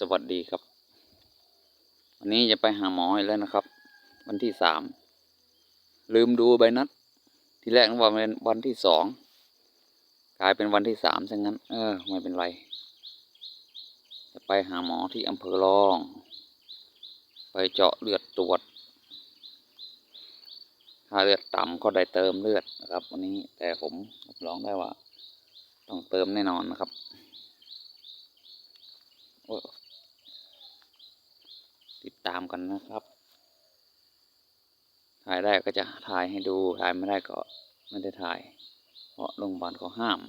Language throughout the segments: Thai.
สวัสดีครับ วันนี้จะไปหาหมออีกแล้วนะครับ วันที่สามลืมดูใบนัด ที่แรกนึกว่าเป็นวันที่สองกลายเป็นวันที่สามซะงั้น เออ ไม่เป็นไร จะไปหาหมอที่อำเภอรอง ไปเจาะเลือดตรวจ ถ้าเลือดต่ำก็ได้เติมเลือดนะครับ วันนี้แต่ผมรับรองได้ว่า ต้องเติมแน่นอนนะครับ ติดตามกันนะครับ ถ่ายได้ก็จะถ่ายให้ดู ถ่ายไม่ได้ก็ไม่ได้ถ่าย เพราะโรงพยาบาลเขาห้าม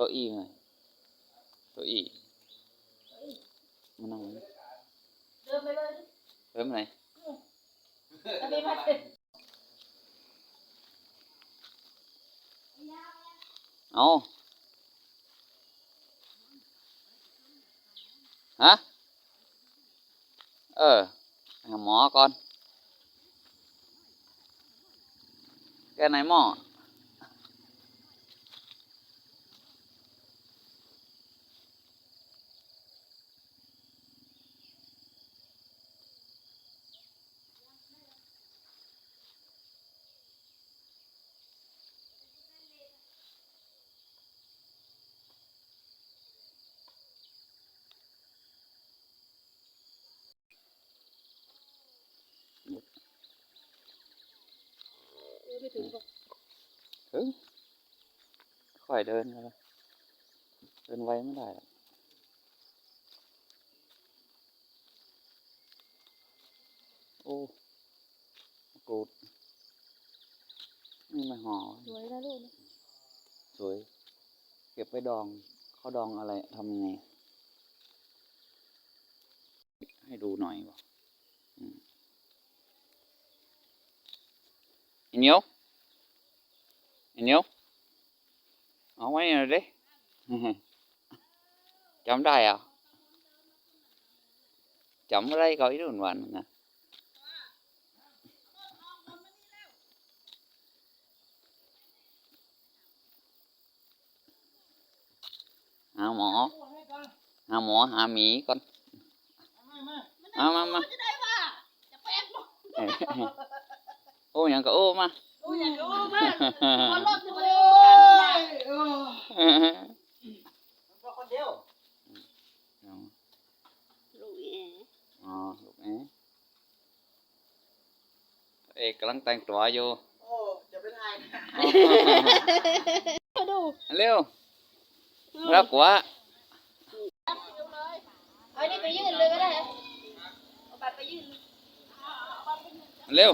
โต๊ะอี้ไงโต๊ะอี้มานั่งนี่เดินไปเลย เริ่มไหน อันนี้มาเป็น เอาฮะ เออไปหาหมอก่อน แกไหนหมอ ไม่ถึงหรอก ถึง ค่อยเดินกันเลยเดินไวไม่ได้หรอกโอ้กูดนี่ไม่ห่อสวยนะลูกนะสวย เก็บไว้ดองเขาดองอะไรทำยังไง ให้ดูหน่อยบ่อืมไอ้เหนียวไอ้เหนียว เอาไว้หน่อยดิจำได้อะจำอะไรก็อีรุ่นวันนะหาหมอหาห มอหาหมีก่อนเอามามาจะได้ว่าจะแปลงบอกเอ้ยโอ้ยังก็โอ้มาโอ้ยอย่างรู้มากคนรอบจะมาดูคนเดียวลูกเอ๋อ๋อลูกเอ๊ะเอกกำลังแต่งตัวอยู่โอ้จะเป็นไงมาดูเร็วรับกว่าเอานี่ไปยื่นเลยก็ได้เอาบัตรไปยื่นเร็ว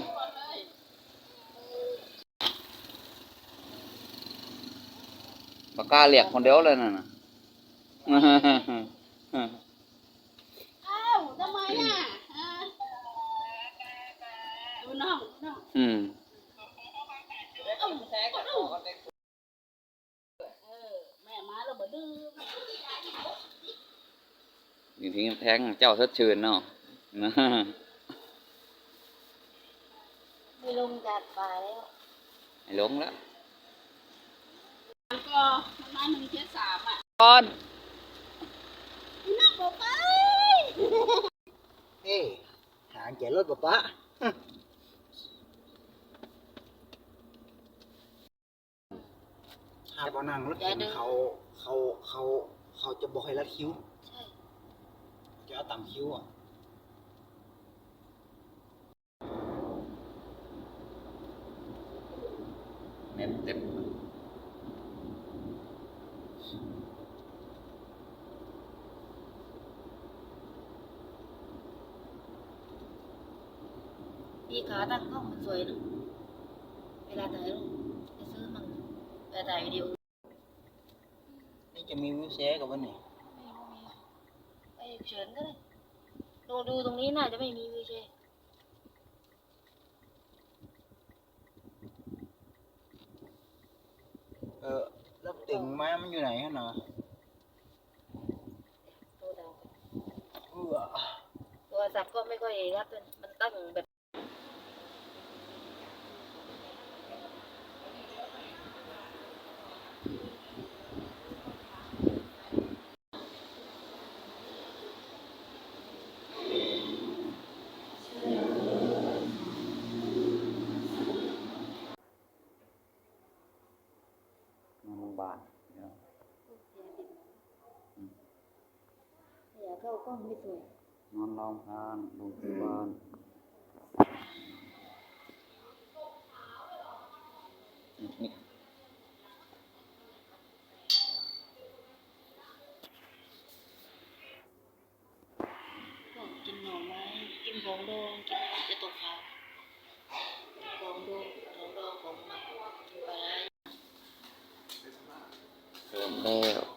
ปากกาเรียกคนเดียวเลยน่ะนะอ้าวทำไมอะอ่าดูน้องดูน้องอืมเอ้าแทงกันเออแม่มาแล้วบ่ดื้ออยู่ที่แทงเจ้าสดชื่นเนาะนะไม่ลงจากป่าแล้วไอ้หลงแล้ว แล้วก็มันหนึ่งเจ็ดสามอะก่อนนั่งบอกไปเฮ้หางแกรถป๊าป๊าถ้าบอนั่งรถเข็นเขาเขาเขาเขาจะบอกให้รัดคิ้ว ใช่จะเอาต่ำคิ้วอะเน็ตเต็ม พี่ขาตั้งกล้องมันสวยนะเวลาถ่ายรูปไปซื้อมันไปถ่ายวิดีโอมีวิวแชร์กับวันนี้ไปเฉินก็ได้ดูดูตรงนี้น่าจะไม่มีวิวแชร์เออแล้วติ่งไม้มันอยู่ไหนกันเนาะตัวดาวเออโทรศัพท์ก็ไม่ค่อยรับมันตั้งแบบ นอนโรงพยาบาลเนาะ อย่า เข้ากล้องไม่สวยนอนโรงพยาบาลโรงพยาบาลนี่ก็กินหน่อไม้กินของดองกินจะตกขาวของดองของดองของหมักกินปลาร้าเริ่มแล้ว